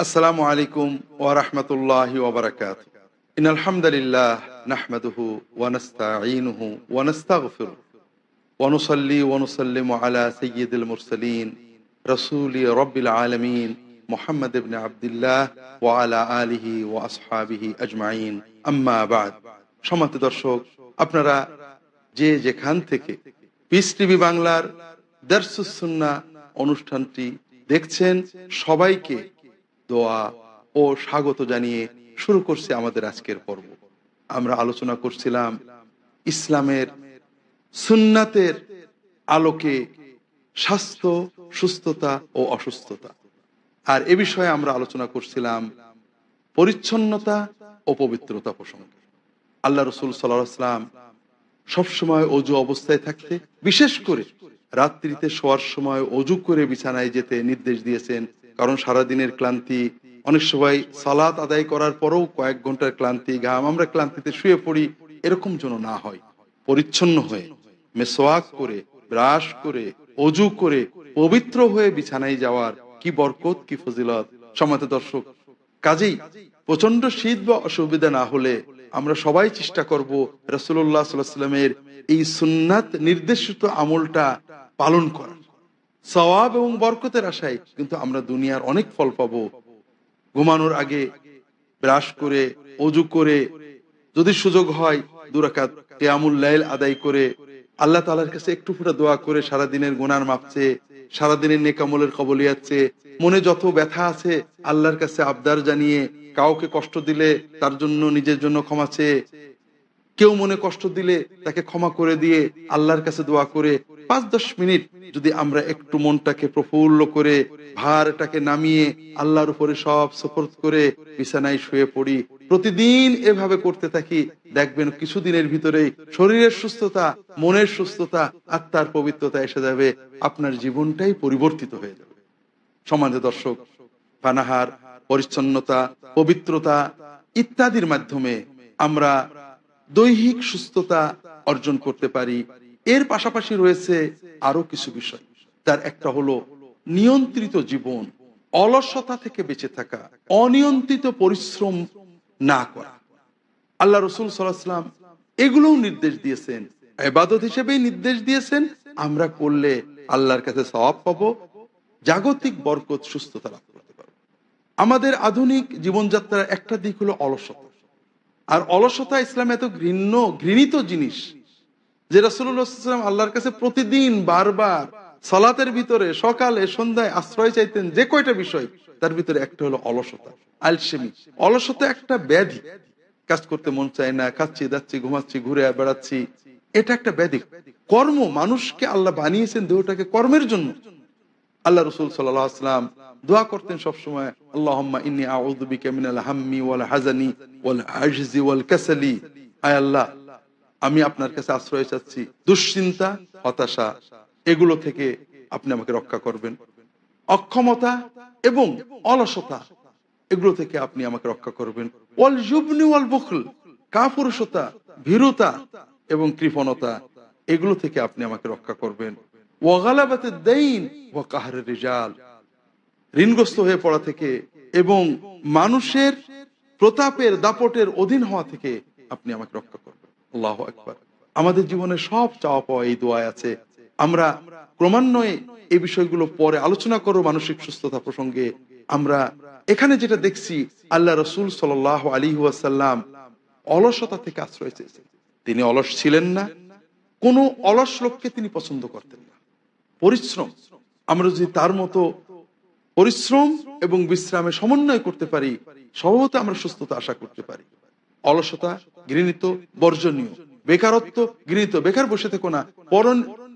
السلام عليكم ورحمة الله وبركاته إن الحمد لله نحمده ونستعينه ونستغفره ونصلي ونسلم على سيد المرسلين رسول رب العالمين محمد بن عبد الله وعلى آله وأصحابه أجمعين أما بعد সমাত দর্শক আপনারা যে যেখান থেকে পিস টিভি বাংলার দারসুসুন্না অনুষ্ঠানটি দেখছেন সবাইকে দোয়া ও স্বাগত জানিয়ে শুরু করছে আমাদের আজকের পর্ব। আমরা আলোচনা করছিলাম ইসলামের সুন্নাতের আলোকে স্বাস্থ্য, সুস্থতা ও অসুস্থতা। আর এ বিষয়ে আমরা আলোচনা করছিলাম পরিচ্ছন্নতা ও পবিত্রতা প্রসঙ্গে। আল্লাহ রসুল সাল্লাম সবসময় অজু অবস্থায় থাকতে, বিশেষ করে রাত্রিতে শোয়ার সময় অজু করে বিছানায় যেতে নির্দেশ দিয়েছেন কারণ সারাদিনের ক্লান্তি, অনেক সময় সালাত আদায় করার পরেও কয়েক ঘণ্টার ক্লান্তি, ঘাম, আমরা ক্লান্তিতে শুয়ে পড়ি, এরকম যেন না হয়। পরিচ্ছন্ন হয়ে মেসোয়াক করে, ব্রাশ করে, অজু করে, পবিত্র হয়ে বিছানায় যাওয়ার কি বরকত, কি ফজিলত। সমাতে দর্শক, কাজেই প্রচণ্ড শীত বা অসুবিধা না হলে আমরা সবাই চেষ্টা করব রসুল্লাহ সাল্লামের এই সুন্নাত নির্দেশিত আমলটা পালন করা সওয়াব এবং বরকতের আশায় কিন্তু আমরা দুনিয়ার অনেক ফল পাবো। ঘুমানোর আগে ব্রাশ করে, অজু করে, যদি সুযোগ হয় দুরাকাত কেয়ামুল লাইল আদায় করে, আল্লাহ তালার কাছে একটু ফুটা দোয়া করে সারাদিনের গুনার মাপছে সারাদিনের নেকামলের কবলিয়াচ্ছে মনে যত ব্যথা আছে আল্লাহর কাছে আবদার জানিয়ে, কাউকে কষ্ট দিলে তার জন্য, নিজের জন্য ক্ষমা কেউ মনে কষ্ট দিলে তাকে ক্ষমা করে দিয়ে আল্লাহর কাছে দোয়া করে পাঁচ দশ মিনিট যদি আমরা একটু মনটাকে প্রফুল্ল করে ভারটাকে নামিয়ে আল্লাহর উপরে সব সফরত করে বিছানায় শুয়ে পড়ি। প্রতিদিন এভাবে করতে থাকি। দেখবেন কিছুদিনের ভিতরেই শরীরের সুস্থতা, মনের সুস্থতা, আত্মার পবিত্রতা এসে যাবে। আপনার জীবনটাই পরিবর্তিত হয়ে যাবে। সমাজে দর্শক পানাহার পরিচ্ছন্নতা, পবিত্রতা ইত্যাদির মাধ্যমে আমরা দৈহিক সুস্থতা অর্জন করতে পারি। এর পাশাপাশি রয়েছে আরও কিছু বিষয় তার একটা হলো নিয়ন্ত্রিত জীবন, অলসতা থেকে বেঁচে থাকা, অনিয়ন্ত্রিত পরিশ্রম না করা। আল্লাহ রসুল সাল্লাম এগুলোও নির্দেশ দিয়েছেন। এবাদত হিসেবেই নির্দেশ দিয়েছেন, আমরা করলে আল্লাহর কাছে সবাব পাবো, জাগতিক বরকত সুস্থতা লাভ করতে পারব। আমাদের আধুনিক জীবনযাত্রার একটা দিক হলো অলসতা। আর অলসতা ইসলাম এত ঘৃণ্য, ঘৃণিত জিনিস যে রসুল্লাহাম আল্লাহর কাছে প্রতিদিন বারবার সালাতের ভিতরে সকালে, সন্ধ্যায় আশ্রয় চাইতেন যে কয়টা বিষয়, তার ভিতরে একটা হলো অলসতা, আলসেমি। অলসতা একটা ব্যাধি। কাজ করতে মন চায় না, খাচ্ছি যাচ্ছি ঘুমাচ্ছি, ঘুরে বেড়াচ্ছি, এটা একটা ব্যাধি। কর্ম, মানুষকে আল্লাহ বানিয়েছেন দেহটাকে কর্মের জন্য। আল্লাহ রসুল সাল্লাম দোয়া করতেন সবসময়, আল্লাহম্মা হাজানি আয় আল্লাহ, আমি আপনার কাছে আশ্রয় চাচ্ছি, দুশ্চিন্তা, হতাশা, এগুলো থেকে আপনি আমাকে রক্ষা করবেন। অক্ষমতা এবং অলসতা, এগুলো থেকে আপনি আমাকে রক্ষা করবেন। ওয়াল জুবনি ওয়াল কাপুরুষতা, ভীরুতা এবং কৃপণতা, এগুলো থেকে আপনি আমাকে রক্ষা করবেন। ওয়াগালাবাতে দেইন ও কাহারের রেজাল। ঋণগ্রস্ত হয়ে পড়া থেকে এবং মানুষের প্রতাপের দাপটের অধীন হওয়া থেকে আপনি আমাকে রক্ষা করবেন। আল্লাহ একবার আমাদের জীবনে সব চাওয়া পাওয়া এই দোয়ায় আছে। আমরা ক্রমান্বয়ে এই বিষয়গুলো পরে আলোচনা করো মানসিক সুস্থতা প্রসঙ্গে। আমরা এখানে যেটা দেখছি, আল্লাহ রসুল সাল আলী ওয়াসাল্লাম অলসতা থেকে আশ্রয় চেয়েছেন। তিনি অলস ছিলেন না। কোন অলস লোককে তিনি পছন্দ করতেন না। পরিশ্রম। আমরা যদি তার মতো পরিশ্রম এবং বিশ্রামে সমন্বয় করতে পারি, স্বভাবত আমরা সুস্থতা আশা করতে পারি। অলসতা ঘৃণিত, বর্জনীয়। বেকারত্ব ঘৃণিত। বেকার বসে থেকো না। পর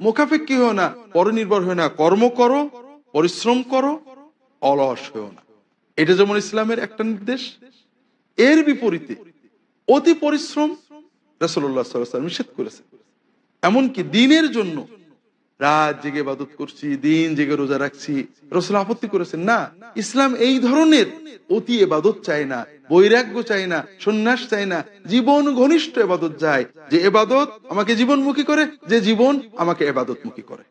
মোকাফেক্ষি হয়েও না। পরনির্ভর হয়ে না। কর্ম করো, পরিশ্রম করো, অলস হয়েও না। এটা যেমন ইসলামের একটা নির্দেশ, এর বিপরীতে অতি পরিশ্রম রসল্লাহ সাল্লাম নিষেধ করেছে। এমনকি দিনের জন্য রাত জেগে বাদত করছি, দিন জেগে রোজা রাখছি। রসুল আপত্তি করেছেন, না, ইসলাম এই ধরনের অতি এবাদত চায় না, বৈরাগ্য চাই না, সন্ন্যাস চাই না, জীবন ঘনিষ্ঠ এবাদত যায় যে এবাদত আমাকে জীবনমুখী করে, যে জীবন আমাকে এবাদতমুখী করে।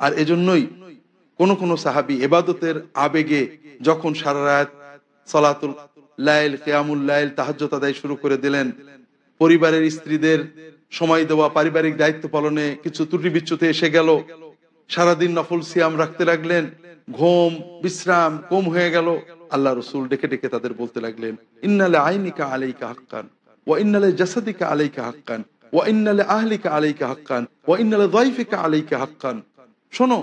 আর এজন্যই কোন কোন সাহাবি এবাদতের আবেগে যখন সারা রাত সালাতুল লাইল, কেয়ামুল লাইল তাহাজ্জত আদায় শুরু করে দিলেন পরিবারের স্ত্রীদের সময় দেওয়া, পারিবারিক দায়িত্ব পালনে কিছু ত্রুটি বিচ্যুতি এসে গেল। সারাদিন নফল সিয়াম রাখতে লাগলেন, ঘুম, বিশ্রাম কম হয়ে গেল। আল্লাহ রসুল ডেকে ডেকে তাদের বলতে লাগলেন, ইন্নালে আইনিকা আলাইকা হাক্কান ও ইন্নালে জাসাদিকা আলাইকা হাক্কান ও ইন্নালে আহলিকা আলাইকা হাক্কান ও ইন্নালে দয়ফিকা আলাইকা হাক্কান। শোনো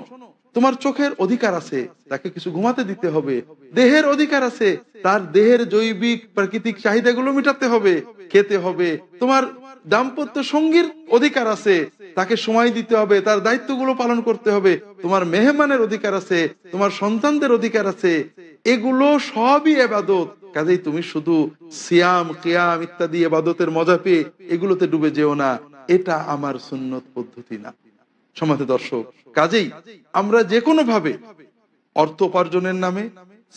তোমার চোখের অধিকার আছে, তাকে কিছু ঘুমাতে দিতে হবে। দেহের অধিকার আছে, তার দেহের জৈবিক, প্রাকৃতিক চাহিদাগুলো মেটাতে হবে, খেতে হবে। তোমার দাম্পত্য সঙ্গীর অধিকার আছে, তাকে সময় দিতে হবে, তার দায়িত্বগুলো পালন করতে হবে। তোমার মেহমানের অধিকার আছে, তোমার সন্তানদের অধিকার আছে। এগুলো সবই এবাদত। কাজেই তুমি শুধু সিয়াম, কিয়াম ইত্যাদি এবাদতের মজা পেয়ে এগুলোতে ডুবে যেও না। এটা আমার সুন্নত পদ্ধতি না। সমাজে দর্শক, কাজেই আমরা যে কোনো ভাবে অর্থ উপার্জনের নামে,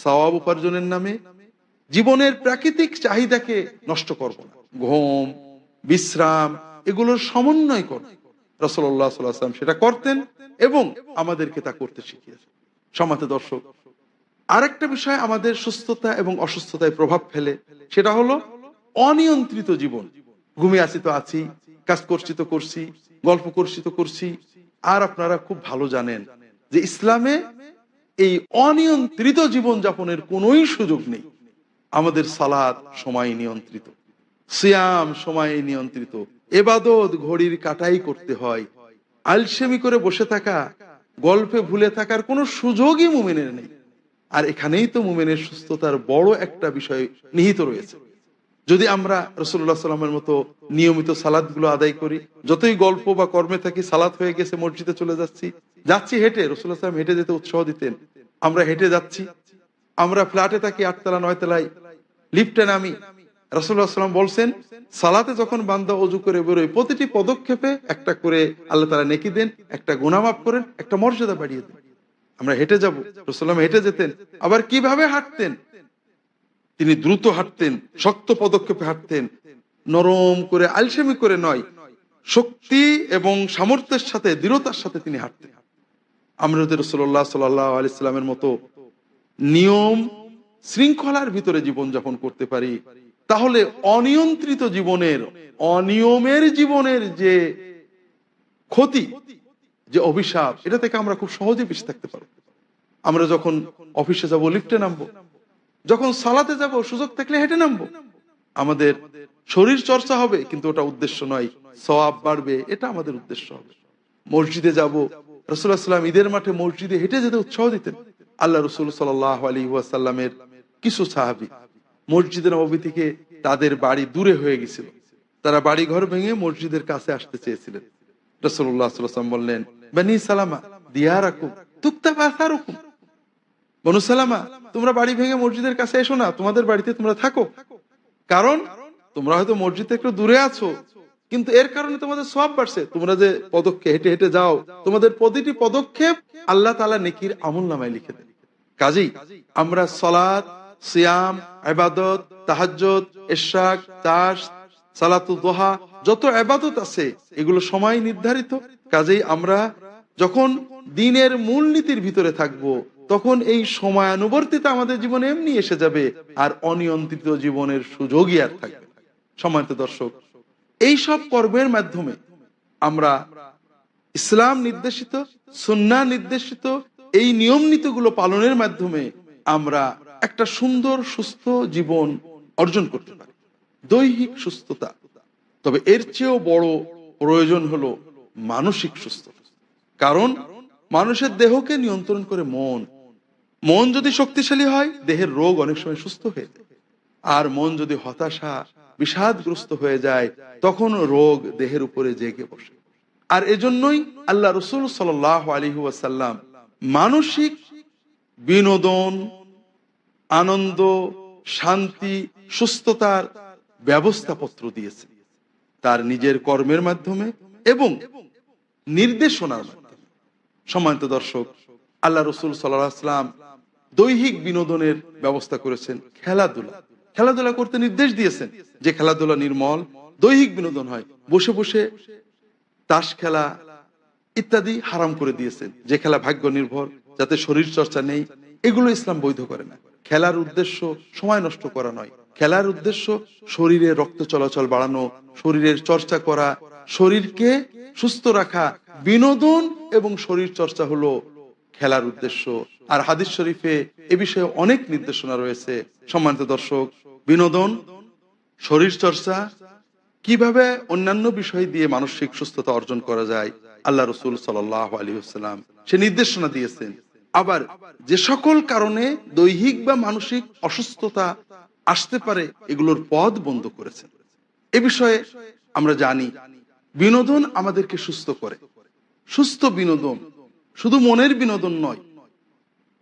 সওয়াব উপার্জনের নামে জীবনের প্রাকৃতিক চাহিদাকে নষ্ট করব না। ঘুম, বিশ্রাম, এগুলোর সমন্বয় করব রসল্লাহ সাল্লাম সেটা করতেন এবং আমাদেরকে তা করতে শিখিয়েছেন। সমাজে দর্শক, আরেকটা বিষয় আমাদের সুস্থতা এবং অসুস্থতায় প্রভাব ফেলে, সেটা হলো অনিয়ন্ত্রিত জীবন। ঘুমিয়ে আছি তো আছি, কাজ করছি তো করছি, গল্প করছি তো করছি আর আপনারা খুব ভালো জানেন যে ইসলামে এই অনিয়ন্ত্রিত জীবন যাপনের কোনোই সুযোগ নেই। আমাদের সালাদ সময় নিয়ন্ত্রিত, সিয়াম সময় নিয়ন্ত্রিত, এবাদত ঘড়ির কাটাই করতে হয়। আলসেমি করে বসে থাকা, গল্পে ভুলে থাকার কোনো সুযোগই মুমেনের নেই। আর এখানেই তো মুমেনের সুস্থতার বড় একটা বিষয় নিহিত রয়েছে। যদি আমরা রসুল্লাহ সাল্লামের মতো নিয়মিত সালাদগুলো আদায় করি, যতই গল্প বা কর্মে থাকি সালাদ হয়ে গেছে, মসজিদে চলে যাচ্ছি যাচ্ছি হেঁটে রসুল্লাহ সাল্লাম হেঁটে যেতে উৎসাহ দিতেন। আমরা হেঁটে যাচ্ছি, আমরা ফ্ল্যাটে থাকি আটতলা, নয়তলায়, লিফটে নামি। রসুল্লাহ সাল্লাম বলছেন, সালাতে যখন বান্দা অজু করে বেরোয়, প্রতিটি পদক্ষেপে একটা করে আল্লাহ তালা নেকি দেন, একটা গুণামাপ করেন, একটা মর্যাদা বাড়িয়ে দেন। আমরা হেঁটে যাব রসুল্লাম হেঁটে যেতেন, আবার কীভাবে হাঁটতেন? তিনি দ্রুত হাঁটতেন, শক্ত পদক্ষেপে হাঁটতেন, নরম করে, আলসেমি করে নয়, শক্তি এবং সামর্থ্যের সাথে, দৃঢ়তার সাথে তিনি হাঁটতেন। আমরা যদি রসল্লাহ সাল্লাহ আলিয়াল্লামের মতো নিয়ম শৃঙ্খলার ভিতরে জীবন যাপন করতে পারি, তাহলে অনিয়ন্ত্রিত জীবনের, অনিয়মের জীবনের যে ক্ষতি, যে অভিশাপ, এটা থেকে আমরা খুব সহজে বেঁচে থাকতে পারব। আমরা যখন অফিসে যাব, লিফটে নামবো যখন সালাতে যাব, সুযোগ থাকলে হেঁটে নামবো। আমাদের শরীর চর্চা হবে, কিন্তু ওটা উদ্দেশ্য নয়। সওয়াব বাড়বে, এটা আমাদের উদ্দেশ্য হবে। মসজিদে যাব রসুল্লাহ সাল্লাম ঈদের মাঠে মসজিদে হেঁটে যেতে উৎসাহ দিতেন। আল্লাহ রসুল সাল্লাহ আলী ওয়াসাল্লামের কিছু সাহাবি মসজিদের নবী থেকে তাদের বাড়ি দূরে হয়ে গেছিল। তারা বাড়ি ঘর ভেঙে মসজিদের কাছে আসতে চেয়েছিলেন। রসুল্লাহ বললেন, বানি সালামা দিয়া রাখুন তুক্তা বাসা রাখুন বনু সালামা, তোমরা বাড়ি ভেঙে মসজিদের কাছে এসো না, তোমাদের বাড়িতে তোমরা থাকো। কারণ, তোমরা হয়তো মসজিদ একটু দূরে আছো, কিন্তু এর কারণে তোমাদের সব বাড়ছে। তোমরা যে পদক্ষেপ, হেঁটে হেঁটে যাও, তোমাদের প্রতিটি পদক্ষেপ আল্লাহ তালা নেকির আমল নামায় লিখে দেন। কাজেই আমরা সলাদ সিয়াম আবাদত তাহাজ্জত এশাক তাস সালাতু দোহা, যত আবাদত আছে, এগুলো সময় নির্ধারিত। কাজেই আমরা যখন দিনের মূলনীতির ভিতরে থাকব তখন এই সময়ানুবর্তিতা আমাদের জীবনে এমনি এসে যাবে, আর অনিয়ন্ত্রিত জীবনের সুযোগই আর থাকবে সময়ত দর্শক, এই সব কর্মের মাধ্যমে আমরা ইসলাম নির্দেশিত সুন্না নির্দেশিত, এই নিয়ম নীতিগুলো পালনের মাধ্যমে আমরা একটা সুন্দর, সুস্থ জীবন অর্জন করতে পারি। দৈহিক সুস্থতা। তবে এর চেয়েও বড় প্রয়োজন হলো মানসিক সুস্থতা। কারণ মানুষের দেহকে নিয়ন্ত্রণ করে মন মন যদি শক্তিশালী হয়, দেহের রোগ অনেক সময় সুস্থ হয়ে যায়। আর মন যদি হতাশা, বিষাদগ্রস্ত হয়ে যায় তখন রোগ দেহের উপরে জেগে বসে। আর এজন্যই আল্লাহ রসুল সাল আলী ওয়াসাল্লাম মানসিক বিনোদন, আনন্দ, শান্তি, সুস্থতার ব্যবস্থাপত্র দিয়েছে। তার নিজের কর্মের মাধ্যমে এবং নির্দেশনার মাধ্যমে। সম্মানিত দর্শক, আল্লাহ রসুল সাল্লাম দৈহিক বিনোদনের ব্যবস্থা করেছেন খেলাধুলা। খেলাধুলা করতে নির্দেশ দিয়েছেন যে খেলাধুলা নির্মল, দৈহিক বিনোদন হয়। বসে বসে তাস খেলা ইত্যাদি হারাম করে দিয়েছেন। যে খেলা ভাগ্য নির্ভর, যাতে শরীর চর্চা নেই, এগুলো ইসলাম বৈধ করে না। খেলার উদ্দেশ্য সময় নষ্ট করা নয়। খেলার উদ্দেশ্য শরীরে রক্ত চলাচল বাড়ানো, শরীরের চর্চা করা, শরীরকে সুস্থ রাখা, বিনোদন এবং শরীর চর্চা হলো খেলার উদ্দেশ্য। আর হাদিস শরীফে এ বিষয়ে অনেক নির্দেশনা রয়েছে। সম্মানিত দর্শক, বিনোদন, শরীর চর্চা, কীভাবে অন্যান্য বিষয় দিয়ে মানসিক সুস্থতা অর্জন করা যায়, আল্লাহ রসুল সাল্লাহ সে নির্দেশনা দিয়েছেন। আবার যে সকল কারণে দৈহিক বা মানসিক অসুস্থতা আসতে পারে, এগুলোর পথ বন্ধ করেছেন। এ বিষয়ে আমরা জানি, বিনোদন আমাদেরকে সুস্থ করে। সুস্থ বিনোদন শুধু মনের বিনোদন নয়,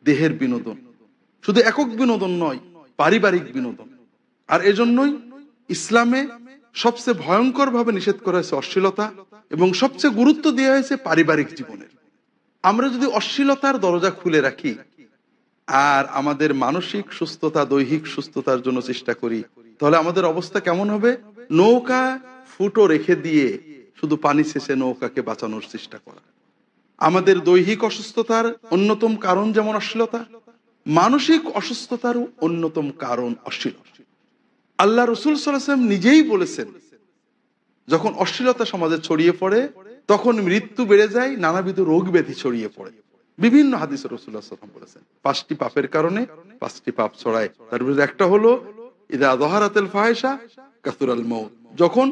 দেহের বিনোদন। শুধু একক বিনোদন নয়, পারিবারিক বিনোদন। আর এজন্যই ইসলামে সবচেয়ে ভয়ঙ্কর ভাবে নিষেধ করা হয়েছে অশ্লীলতা এবং সবচেয়ে গুরুত্ব দেওয়া হয়েছে পারিবারিক জীবনের। আমরা যদি অশ্লীলতার দরজা খুলে রাখি আর আমাদের মানসিক সুস্থতা, দৈহিক সুস্থতার জন্য চেষ্টা করি, তাহলে আমাদের অবস্থা কেমন হবে? নৌকা ফুটো রেখে দিয়ে শুধু পানি শেষে নৌকাকে বাঁচানোর চেষ্টা করা। আমাদের দৈহিক অসুস্থতার অন্যতম কারণ যেমন অশ্লীলতা, মানসিক অসুস্থতারও অন্যতম কারণ অশ্লীলতা আল্লাহ রসুল সাল্লাম নিজেই বলেছেন, যখন অশ্লীলতা সমাজে ছড়িয়ে পড়ে, তখন মৃত্যু বেড়ে যায়, নানাবিধ রোগ ব্যাধি ছড়িয়ে পড়ে। বিভিন্ন হাদিস রসুল্লাহ বলেছেন, পাঁচটি পাপের কারণে পাঁচটি পাপ ছড়ায়। তার ভিতরে একটা হলো, ইদা দহারাতেল ফাহেসা কাতুরাল মৌ যখন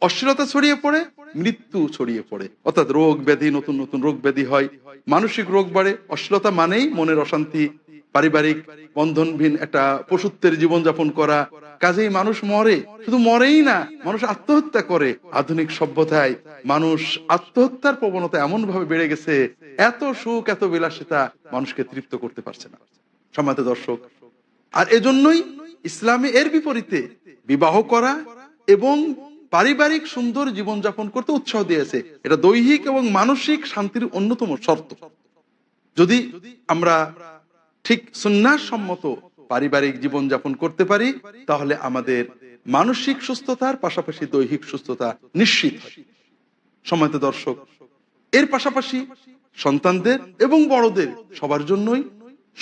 অশ্লীলতা ছড়িয়ে পড়ে, মৃত্যু ছড়িয়ে পড়ে। অর্থাৎ রোগ ব্যাধি, নতুন নতুন রোগ ব্যাধি হয়। মানসিক রোগ বাড়ে। অশ্লীলতা মানেই মনের অশান্তি, পারিবারিক বন্ধনহীন একটা পশুত্বের জীবনযাপন করা। কাজেই মানুষ মরে। শুধু মরেই না, মানুষ আত্মহত্যা করে। আধুনিক সভ্যতায় মানুষ আত্মহত্যার প্রবণতা এমন ভাবে বেড়ে গেছে, এত সুখ, এত বিলাসিতা মানুষকে তৃপ্ত করতে পারছে না। সমাজ দর্শক, আর এজন্যই ইসলামে এর বিপরীতে বিবাহ করা এবং পারিবারিক সুন্দর জীবনযাপন করতে উৎসাহ দিয়েছে। এটা দৈহিক এবং মানসিক শান্তির অন্যতম শর্ত। যদি আমরা ঠিক সুন্নার সম্মত পারিবারিক জীবন যাপন করতে পারি, তাহলে আমাদের মানসিক সুস্থতার পাশাপাশি দৈহিক সুস্থতা নিশ্চিত সময়ত দর্শক, এর পাশাপাশি সন্তানদের এবং বড়দের সবার জন্যই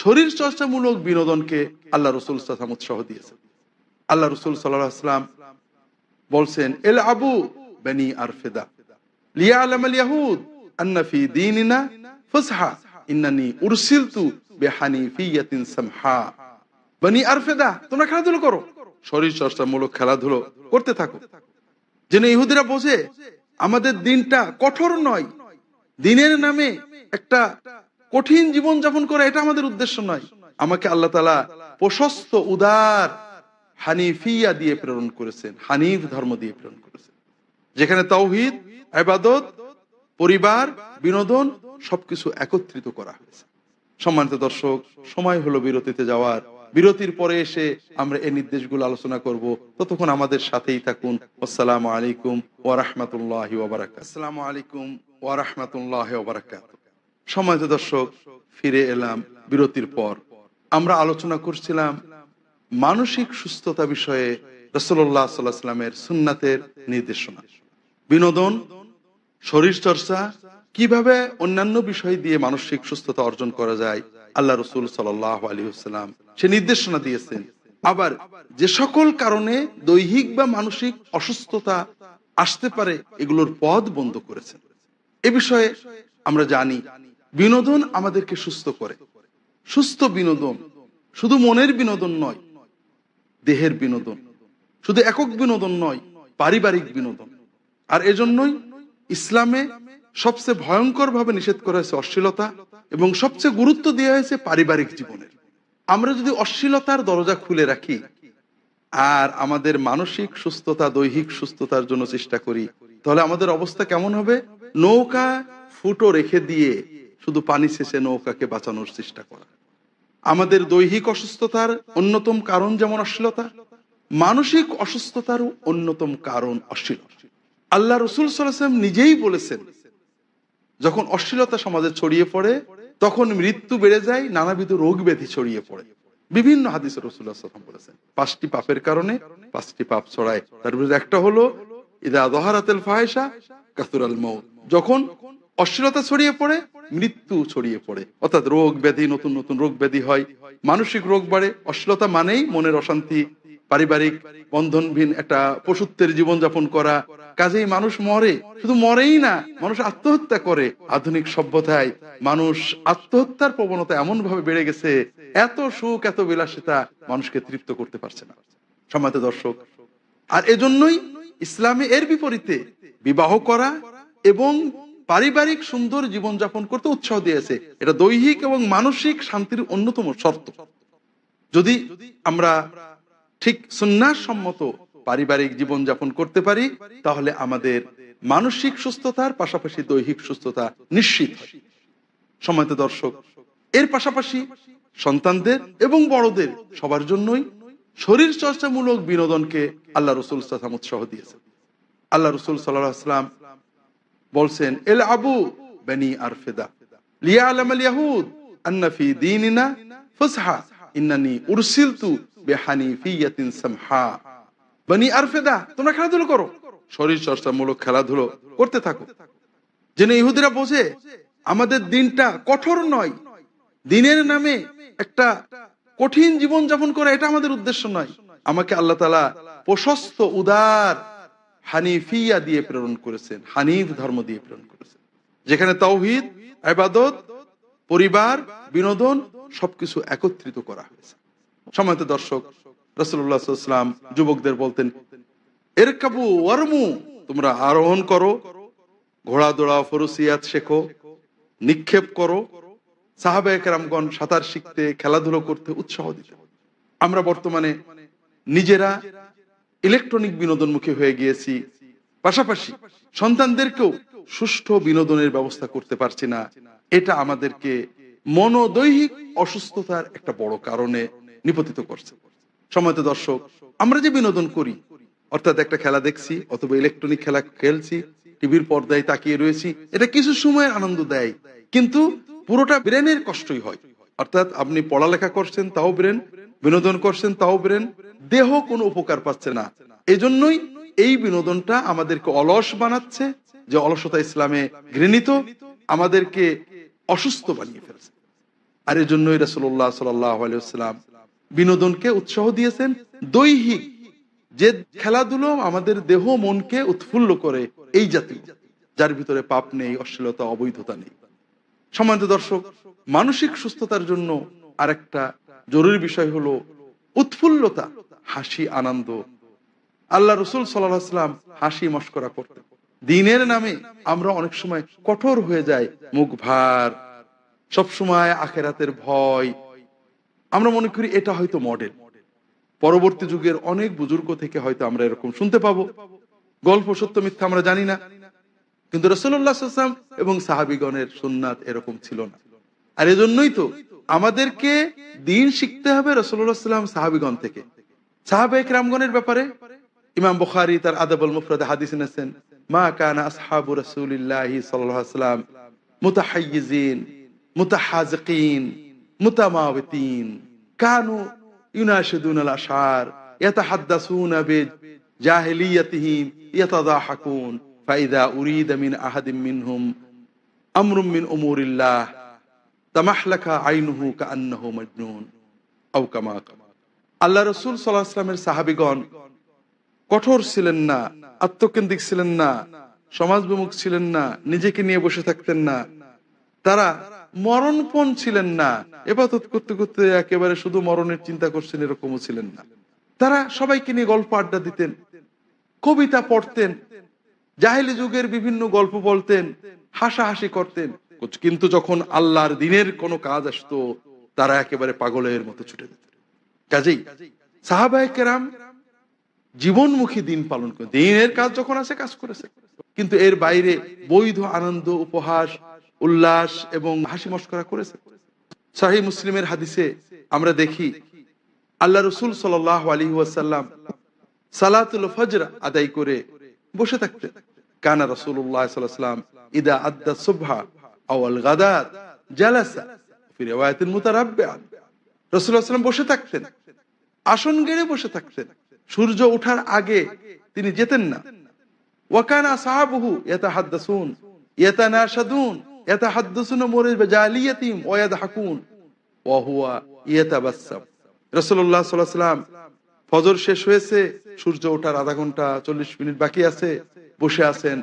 শরীর চর্চামূলক বিনোদনকে আল্লাহ রসুল সাল্লাম উৎসাহ দিয়েছেন। আল্লাহ রসুল সাল্লাম বলছেন এল আবু বেনি আর ফেদা লিয়া আলম আল ইয়াহুদ ইন্নানি সামহা। আরফেদা, তোমরা খেলাধুলো করো। শরীর চর্চামূলক খেলাধুলো করতে থাকো। যেন ইহুদিরা বোঝে, আমাদের দিনটা কঠোর নয়। দিনের নামে একটা কঠিন জীবন যাপন করা এটা আমাদের উদ্দেশ্য নয়। আমাকে আল্লাহ তালা প্রশস্ত, উদার হানিফিয়া দিয়ে প্রেরণ করেছেন হানিফ ধর্ম দিয়ে প্রেরণ করেছেন। যেখানে তৌহিদ আবাদত পরিবার বিনোদন সবকিছু একত্রিত করা হয়েছে। সম্মানিত দর্শক সময় হলো বিরতিতে যাওয়ার। বিরতির পরে এসে আমরা এই নির্দেশগুলো আলোচনা করব। ততক্ষণ আমাদের সাথেই থাকুন। আসসালামু আলাইকুম ওয়া বারাকাতুহু। আসসালামু আলাইকুম ওয়া রাহমাতুল্লাহি ওয়া বারাকাতুহু। সম্মানিত দর্শক ফিরে এলাম বিরতির পর। আমরা আলোচনা করছিলাম মানসিক সুস্থতা বিষয়ে আলাইহি সাল্লামের সুন্নাতের নির্দেশনা। বিনোদন, শরীর চর্চা, কীভাবে অন্যান্য বিষয় দিয়ে মানসিক সুস্থতা অর্জন করা যায়, আল্লাহ রসুল সাল্লাম সে নির্দেশনা দিয়েছেন। আবার যে সকল কারণে দৈহিক বা মানসিক অসুস্থতা আসতে পারে, এগুলোর পথ বন্ধ করেছেন। এ বিষয়ে আমরা জানি, বিনোদন আমাদেরকে সুস্থ করে। সুস্থ বিনোদন শুধু মনের বিনোদন নয় দেহের বিনোদন। শুধু একক বিনোদন নয়, পারিবারিক বিনোদন। আর এজন্যই ইসলামে সবচেয়ে ভয়ঙ্কর ভাবে নিষেধ করা হয়েছে অশ্লীলতা এবং সবচেয়ে গুরুত্ব দেওয়া হয়েছে পারিবারিক জীবনের। আমরা যদি অশ্লীলতার দরজা খুলে রাখি আর আমাদের মানসিক সুস্থতা, দৈহিক সুস্থতার জন্য চেষ্টা করি, তাহলে আমাদের অবস্থা কেমন হবে? নৌকা ফুটো রেখে দিয়ে শুধু পানি শেষে নৌকাকে বাঁচানোর চেষ্টা করা। আমাদের দৈহিক অসুস্থতার অন্যতম কারণ যেমন অশ্লীলতা, মানসিক অসুস্থতারও অন্যতম কারণ অশ্লীলতা আল্লাহ রসুল সাল্লাম নিজেই বলেছেন, যখন অশ্লীলতা সমাজে ছড়িয়ে পড়ে, তখন মৃত্যু বেড়ে যায়, নানাবিধ রোগ ব্যাধি ছড়িয়ে পড়ে। বিভিন্ন হাদিস রসুল্লাহ বলেছেন, পাঁচটি পাপের কারণে পাঁচটি পাপ ছড়ায়। তার ভিতরে একটা হলো, ইদা দহারাতেল ফাহেসা কাতুরাল মৌ যখন অশ্লীলতা ছড়িয়ে পড়ে মৃত্যু ছড়িয়ে পড়ে। অর্থাৎ রোগ ব্যাধি, নতুন নতুন রোগ ব্যাধি হয়। মানসিক রোগ বাড়ে। অশ্লীলতা মানেই মনের অশান্তি। পারিবারিক বন্ধনহীন একটা পশুত্বের জীবনযাপন করা। কাজেই মানুষ মরে। শুধু মরেই না, মানুষ আত্মহত্যা করে। আধুনিক সভ্যতায় মানুষ আত্মহত্যার প্রবণতা এমন ভাবে বেড়ে গেছে, এত সুখ, এত বিলাসিতা মানুষকে তৃপ্ত করতে পারছে না। সমাতে দর্শক, আর এজন্যই ইসলামে এর বিপরীতে বিবাহ করা এবং পারিবারিক সুন্দর জীবনযাপন করতে উৎসাহ দিয়েছে। এটা দৈহিক এবং মানসিক শান্তির অন্যতম শর্ত। যদি আমরা ঠিক সুন্নার সম্মত পারিবারিক জীবনযাপন করতে পারি, তাহলে আমাদের মানসিক সুস্থতার পাশাপাশি দৈহিক সুস্থতা নিশ্চিত সময়ত দর্শক, এর পাশাপাশি সন্তানদের এবং বড়দের সবার জন্যই শরীর চর্চামূলক বিনোদনকে আল্লাহ রসুল সাল্লাম উৎসাহ দিয়েছে আল্লাহ রসুল সাল্লাম বলছেন এল আবু বেনি আর ফেদা ইহুদিরা বোঝে, আমাদের দিনটা কঠোর নয়। দিনের নামে একটা কঠিন জীবন যাপন করা এটা আমাদের উদ্দেশ্য নয়। আমাকে আল্লাহ তালা প্রশস্ত, উদার হানিফিয়া দিয়ে প্রেরণ করেছেন, হানিফ ধর্ম দিয়ে প্রেরণ করেছেন। যেখানে তৌহিদ আবাদত পরিবার, বিনোদন সবকিছু একত্রিত করা হয়েছে। সময়ত দর্শক রসুল্লাহাম যুবকদের বলতেন এর কাবু ওয়ারমু, তোমরা আরোহণ করো ঘোড়া দোড়া ফরুসিয়াত শেখো, নিক্ষেপ করো সাহাবায়ক রামগণ সাঁতার শিখতে, খেলাধুলো করতে উৎসাহ দিতে। আমরা বর্তমানে নিজেরা ইলেকট্রনিক বিনোদনমুখী হয়ে গিয়েছি। পাশাপাশি সন্তানদেরকেও সুষ্ঠু বিনোদনের ব্যবস্থা করতে পারছি না। এটা আমাদেরকে মনোদৈহিক অসুস্থতার একটা বড় কারণে নিপতিত করছে। সময়ত দর্শক, আমরা যে বিনোদন করি, অর্থাৎ একটা খেলা দেখছি অথবা ইলেকট্রনিক খেলা খেলছি, টিভির পর্দায় তাকিয়ে রয়েছি, এটা কিছু সময়ের আনন্দ দেয়। কিন্তু পুরোটা ব্রেনের কষ্টই হয়। অর্থাৎ আপনি পড়ালেখা করছেন, তাও ব্রেন বিনোদন করছেন, তাও ব্রেন দেহ কোনো উপকার পাচ্ছে না। এজন্যই এই বিনোদনটা আমাদেরকে অলস বানাচ্ছে, যে অলসতা ইসলামে ঘৃণিত, আমাদেরকে অসুস্থ বানিয়ে ফেলছে। আর এই জন্যই রসুল্লাহ সাল্লাম বিনোদনকে উৎসাহ দিয়েছেন, দৈহিক যে খেলাধুলো আমাদের দেহ মনকে উৎফুল্ল করে, এই জাতীয়, যার ভিতরে পাপ নেই, অশ্লীলতা, অবৈধতা নেই। সম্মানিত দর্শক, মানসিক সুস্থতার জন্য আরেকটা জরুরি বিষয় হলো উৎফুল্লতা, হাসি, আনন্দ। আল্লাহ রসুল সাল্লাম হাসি মস্করা করতেন। দিনের নামে আমরা অনেক সময় কঠোর হয়ে যাই, মুখ ভার সবসময় আখেরাতের ভয়। আমরা মনে করি এটা হয়তো মডেল পরবর্তী যুগের অনেক বুজুর্গ থেকে হয়তো আমরা এরকম শুনতে পাবো। গল্প, সত্য, মিথ্যা আমরা জানি না। কিন্তু রসুল্লাহাম এবং সাহাবিগণের সুন্নাত এরকম ছিল না। আর এজন্যই তো আমাদেরকে দিন শিখতে হবে রসুল্লাহ সাল্লাম সাহাবিগণ থেকে। সাহাবাহিক রামগণের ব্যাপারে। ইমাম বুখারি তার আদাবুল মুফরাদ হাদিস এনেছেন, মা কানা আসহাবু রাসূলিল্লাহি ওয়াসাল্লাম মুতাহাইয়িজিন মুতাহাজিকিন মুতামাওয়াতিন। কানু ইউনাশিদুন আল আশার ইয়াতাহাদ্দাসুনা বিজাহিলিয়াতিহিম ইয়াতাদাহাকুন ফাইদা উরিদ মিন আহাদিম মিনহুম আমরুম মিন উমুরিল্লাহ। আল্লাহ রাসূল আলাইহি ওয়াসাল্লামের কঠোর ছিলেন না, আত্মকেন্দ্রিক ছিলেন না, সমাজবিমুখ ছিলেন না, নিজেকে নিয়ে বসে থাকতেন না। তারা মরণপণ ছিলেন না, এবাদত করতে করতে একেবারে শুধু মরণের চিন্তা করছেন এরকমও ছিলেন না। তারা সবাইকে নিয়ে গল্প আড্ডা দিতেন, কবিতা পড়তেন, জাহেলি যুগের বিভিন্ন গল্প বলতেন, হাসাহাসি করতেন। কিন্তু যখন আল্লাহর দিনের কোনো কাজ আসতো, তারা একেবারে পাগলের মতো ছুটে যেত। কাজেই সাহাবায় কেরাম জীবনমুখী দিন পালন করে দিনের কাজ যখন আছে কাজ করেছে। কিন্তু এর বাইরে বৈধ আনন্দ, উপহাস, উল্লাস এবং হাসি মস্করা করেছে। শাহী মুসলিমের হাদিসে আমরা দেখি, আল্লাহ রসুল সাল আলী ওয়াসাল্লাম সালাতুল ফজর আদায় করে বসে থাকতেন। কানা রসুল্লাহ সাল্লাম ইদা আদা সুবহা আওয়াল গাদাত জালাসা ফিরে ওয়ায়াতিন মুতারাব্বিআন রাসূলুল্লাহ সাল্লাম বসে থাকতেন আসন গেড়ে বসে থাকতেন সূর্য ওঠার আগে তিনি যেতেন না ওয়াকানা সাহাবুহু ইয়াতাহাদ্দাসুন ইয়াতানাশাদুন ইয়াতাহাদ্দাসুনা মুরিদ জালিয়াতিম ওয়া ইয়াদহাকুন ওয়া হুয়া ইয়াতাবাসসাম রাসূলুল্লাহ সাল্লাল্লাহু আলাইহি ওয়াসাল্লাম ফজর শেষ হয়েছে, সূর্য ওঠার আধা ঘণ্টা চল্লিশ মিনিট বাকি আছে, বসে আছেন।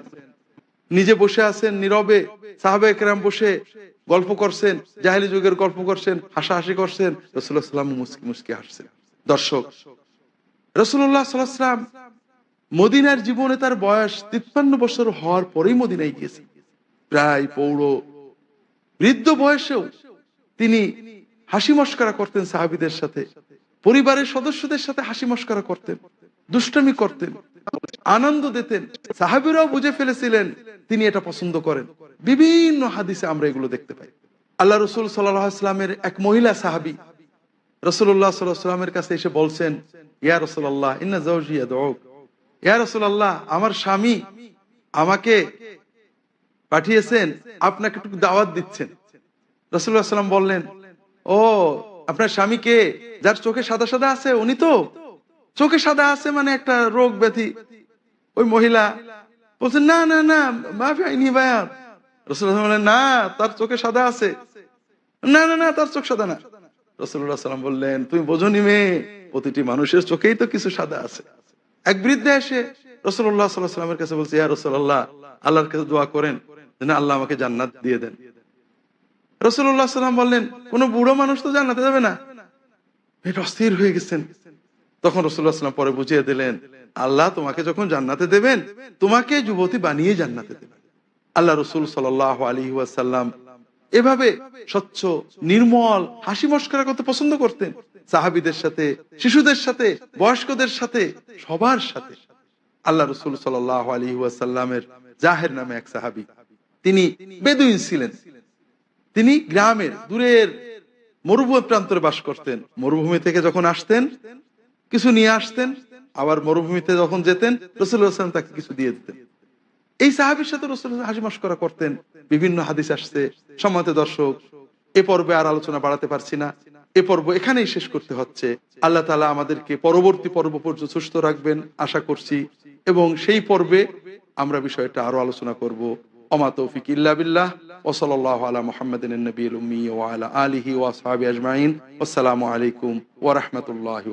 নিজে বসে আছেন, নীরবে সাহাবে একরাম বসে গল্প করছেন, জাহেলি যুগের গল্প করছেন, হাসাহাসি করছেন রসুল্লাহ সাল্লাম মুসকি মুসকি হাসছেন। দর্শক রসুল্লাহ সাল্লাম মদিনার জীবনে তার বয়স তিপ্পান্ন বছর হওয়ার পরেই মদিনায় গিয়েছে প্রায় পৌর বৃদ্ধ বয়সেও তিনি হাসি মস্করা করতেন সাহাবিদের সাথে, পরিবারের সদস্যদের সাথে হাসি মস্করা করতেন, দুষ্টমি করতেন। আনন্দ দিতেন। সাহাবিরাও বুঝে ফেলেছিলেন, তিনি এটা পছন্দ করেন। বিভিন্ন হাদিসে আমরা এগুলো দেখতে পাই। আল্লাহ রসুল সাল্লামের এক মহিলা সাহাবি রসুল্লাহ সাল্লামের কাছে এসে বলছেন, ইয়া রসুল্লাহ ইয়া রসুল্লাহ আমার স্বামী আমাকে পাঠিয়েছেন, আপনাকে একটু দাওয়াত দিচ্ছেন। রসুল্লাহ সাল্লাম বললেন, ও, আপনার স্বামী কে? যার চোখে সাদা সাদা আছে, উনি তো? চোখে সাদা আছে মানে একটা রোগ ব্যাধি। ওই মহিলা বলছেন, না না না, মাফি আইনি বায়াত রসুল্লাহ না, তার চোখে সাদা আছে। না না না, তার চোখ সাদা না। রসুল্লাহ সাল্লাম বললেন, তুমি বোঝনি মেয়ে, প্রতিটি মানুষের চোখেই তো কিছু সাদা আছে। এক বৃদ্ধ এসে রসুল্লাহ সাল্লাহ সাল্লামের কাছে বলছে, ইয়া রসুল্লাহ আল্লাহর কাছে দোয়া করেন যেন আল্লাহ আমাকে জান্নাত দিয়ে দেন। রসুল্লাহ সাল্লাম বললেন, কোন বুড়ো মানুষ তো জান্নাতে যাবে না? এটা অস্থির হয়ে গেছেন। তখন রসুল্লাহ সাল্লাম পরে বুঝিয়ে দিলেন, আল্লাহ তোমাকে যখন জান্নাতে দেবেন, তোমাকে যুবতী বানিয়ে জান্নাতে দেবেন। আল্লাহ রসুল সাল আলী ওয়াসাল্লাম এভাবে স্বচ্ছ, নির্মল, হাসি মস্করা করতে পছন্দ করতেন। সাহাবিদের সাথে, শিশুদের সাথে, বয়স্কদের সাথে, সবার সাথে। আল্লাহ রসুল সাল আলী ওয়াসাল্লামের জাহের নামে এক সাহাবি, তিনি বেদুইন ছিলেন। তিনি গ্রামের, দূরের মরুভূমি প্রান্তরে বাস করতেন। মরুভূমি থেকে যখন আসতেন কিছু নিয়ে আসতেন, আবার মরুভূমিতে যখন যেতেন রসুল হাসান তাকে কিছু দিয়ে দিতেন। এই সাহাবির সাথে রসুল্লাহ হাসি করা করতেন, বিভিন্ন হাদিস আসছে সম্মত দর্শক, এ পর্বে আর আলোচনা বাড়াতে পারছি না, এ পর্ব এখানেই শেষ করতে হচ্ছে। আল্লাহ তালা আমাদেরকে পরবর্তী পর্ব পর্যন্ত সুস্থ রাখবেন, আশা করছি, এবং সেই পর্বে আমরা বিষয়টা আরও আলোচনা করব। অমা তৌফিক ইল্লাবিল্লাহ ওসলাল্লাহ আলা মোহাম্মদ নবীল উম্মি ওয়ালা আসসালামু আলাইকুম ওরহমতুল্লাহ